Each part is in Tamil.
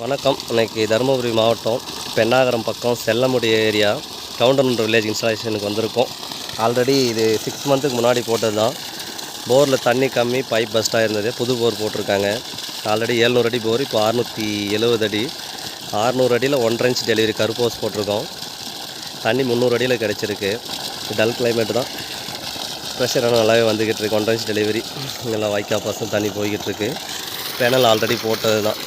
வணக்கம். இன்றைக்கி தருமபுரி மாவட்டம் பெண்ணாகரம் பக்கம் செல்லமுடி ஏரியா. கவுண்டர் வில்லேஜ் இன்ஸ்டாலேஷனுக்கு வந்திருக்கோம். ஆல்ரெடி இது சிக்ஸ் மந்த்துக்கு முன்னாடி போட்டது தான் போரில் தண்ணி கம்மி பைப் பஸ்ட்டாக இருந்தது புது போர் போட்டிருக்காங்க. ஆல்ரெடி ஏழ்நூறு அடி போர் இப்போ அறுநூற்றி எழுபது அடி. அறநூறு அடியில் ஒன்றரை இன்ச் டெலிவரி கருப்போஸ் போட்டிருக்கோம். தண்ணி முந்நூறு அடியில் கிடச்சிருக்கு. டல் கிளைமேட் தான். ப்ரெஷர் நல்லாவே வந்துக்கிட்டு இருக்கு. ஒன்றரை இன்ச் டெலிவரி நல்லா வாய்க்கா பசங்க தண்ணி போய்கிட்டு இருக்கு. பேனல் ஆல்ரெடி போட்டது தான்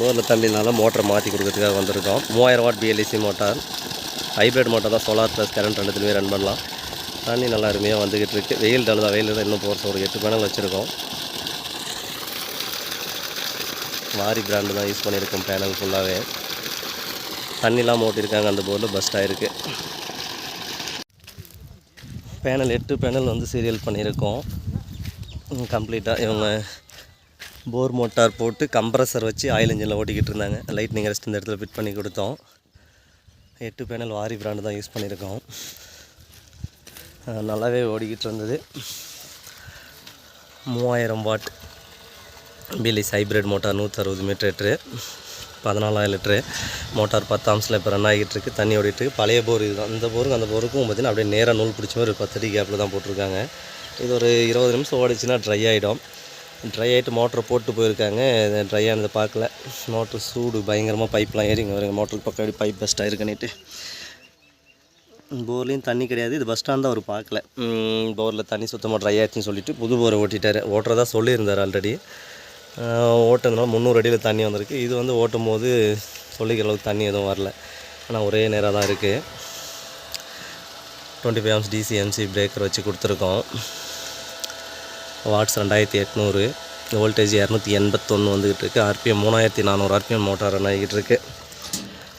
போரில் தண்ணினால மோட்டரை மாற்றி கொடுக்கறதுக்காக வந்திருக்கோம். மூவாயிரம் watt BLDC motor. Hybrid motor தான் சோலார் ப்ளஸ் கரண்ட் ரெண்டுத்துலேயுமே ரன் பண்ணலாம். தண்ணி நல்லா அருமையாக வந்துக்கிட்டு இருக்குது வெயில் தான் வெயில் தான் இன்னும் போகிறது ஒரு எட்டு பேனல் வச்சுருக்கோம். வாரி பிராண்டு தான் யூஸ் பண்ணியிருக்கோம் பேனல் ஃபுல்லாகவே தண்ணிலாம் ஓட்டியிருக்காங்க அந்த போரில் பஸ்ட் ஆகிருக்கு பேனல் எட்டு பேனல் வந்து சீரியல் பண்ணியிருக்கோம். கம்ப்ளீட்டாக இவங்க போர் மோட்டார் போட்டு கம்ப்ரஸர் வச்சு ஆயில் இன்ஜினில் ஓட்டிக்கிட்டு இருந்தாங்க. லைட்னிங் ரெஸ்ட் இந்த இடத்துல ஃபிட் பண்ணி கொடுத்தோம். எட்டு பேனல் வாரி பிராண்டு தான் யூஸ் பண்ணியிருக்கோம். நல்லாவே ஓடிக்கிட்டு இருந்தது. மூவாயிரம் வாட் பிலிஸ் ஹைப்ரிட் மோட்டார் நூற்றறுபது மீட்டர். பதினாலாயிரம் லிட்ரு மோட்டார் பத்தாம்ஸில் இப்போ ரன் ஆகிட்டு இருக்குது தண்ணி ஓடிட்டு பழைய போர் இதுதான் அந்த போருக்கும் அந்த போருக்கும் பார்த்தீங்கன்னா அப்படியே நேராக நூல் பிடிச்ச மாதிரி ஒரு பத்தடி கேப்பில் தான் போட்டிருக்காங்க. இது ஒரு இருபது நிமிஷம் ஓடிச்சுன்னா ட்ரை ஆகிடும் ட்ரை ஆகிட்டு மோட்டரை போட்டு போயிருக்காங்க. ட்ரை ஆனதை பார்க்கல. மோட்ரு சூடு பயங்கரமாக பைப்லாம் ஏறிங்க வருங்க மோட்டருக்கு பக்கம் பைப் பெஸ்ட்டாக இருக்குன்னுட்டு போர்லேயும் தண்ணி கிடையாது. இது பஸ் ஸ்டாண்ட் தான் அவர் பார்க்கல. போரில் தண்ணி சுத்தமாக ட்ரை ஆயிடுச்சுன்னு சொல்லிட்டு புது போரை ஓட்டிட்டார். ஓட்டுறதா சொல்லியிருந்தார் ஆல்ரெடி ஓட்டுறதுனால முந்நூறு அடியில் தண்ணி வந்திருக்கு. இது வந்து ஓட்டும் போது சொல்லிக்கிற அளவுக்கு தண்ணி எதுவும் வரல. ஆனால் ஒரே நேராக தான் இருக்குது twenty five amps DC MC breaker வச்சு கொடுத்துருக்கோம். வாட்ஸ் ரெண்டாயிரத்தி எட்நூறு வோல்டேஜ் இரநூத்தி எண்பத்தொன்று வந்துக்கிட்டு இருக்குது ஆர்பிஎம் மூணாயிரத்தி நானூறு ஆர்பிஎம் மோட்டார் ரன் ஆகிக்கிட்டு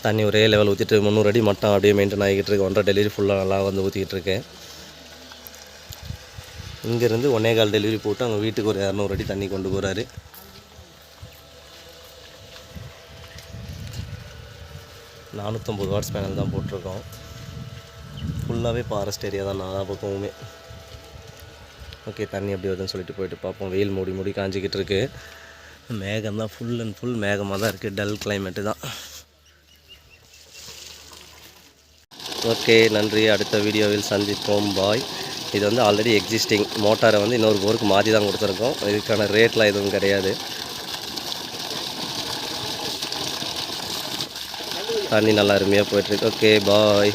தண்ணி ஒரே லெவல் ஊற்றிட்டு முந்நூறு அடி மட்டும் அப்படியே மெயின்டைன் ஆகிக்கிட்டு இருக்கு ஒன்றரை டெலிவரி ஃபுல்லாக நல்லா வந்து ஊற்றிக்கிட்டு இருக்கு இங்கேருந்து ஒன்னே கால் டெலிவரி போட்டு அவங்க வீட்டுக்கு ஒரு இரநூறு அடி தண்ணி கொண்டு போகிறாரு நானூற்றம்பது வாட்ஸ் பேனல் தான் போட்டிருக்கோம். ஃபுல்லாகவே ஃபாரஸ்ட் ஏரியா தான் நாலா பக்கமுமே. ஓகே தண்ணி எப்படி வருதுன்னு சொல்லிட்டு போயிட்டு பார்ப்போம். வெயில் மூடி மூடி காஞ்சிக்கிட்டு இருக்கு மேகம் தான் ஃபுல் அண்ட் ஃபுல் மேகமாக தான் இருக்குது டல் கிளைமேட்டு தான். ஓகே நன்றி. அடுத்த வீடியோவில் சந்திப்போம். பாய் இது வந்து ஆல்ரெடி எக்ஸிஸ்டிங் மோட்டாரை வந்து இன்னொரு போருக்கு மாற்றி தான் கொடுத்துருக்கோம். இதுக்கான ரேட்லாம் எதுவும் கிடையாது. தண்ணி நல்லா அருமையாக போயிட்டுருக்கு. Okay bye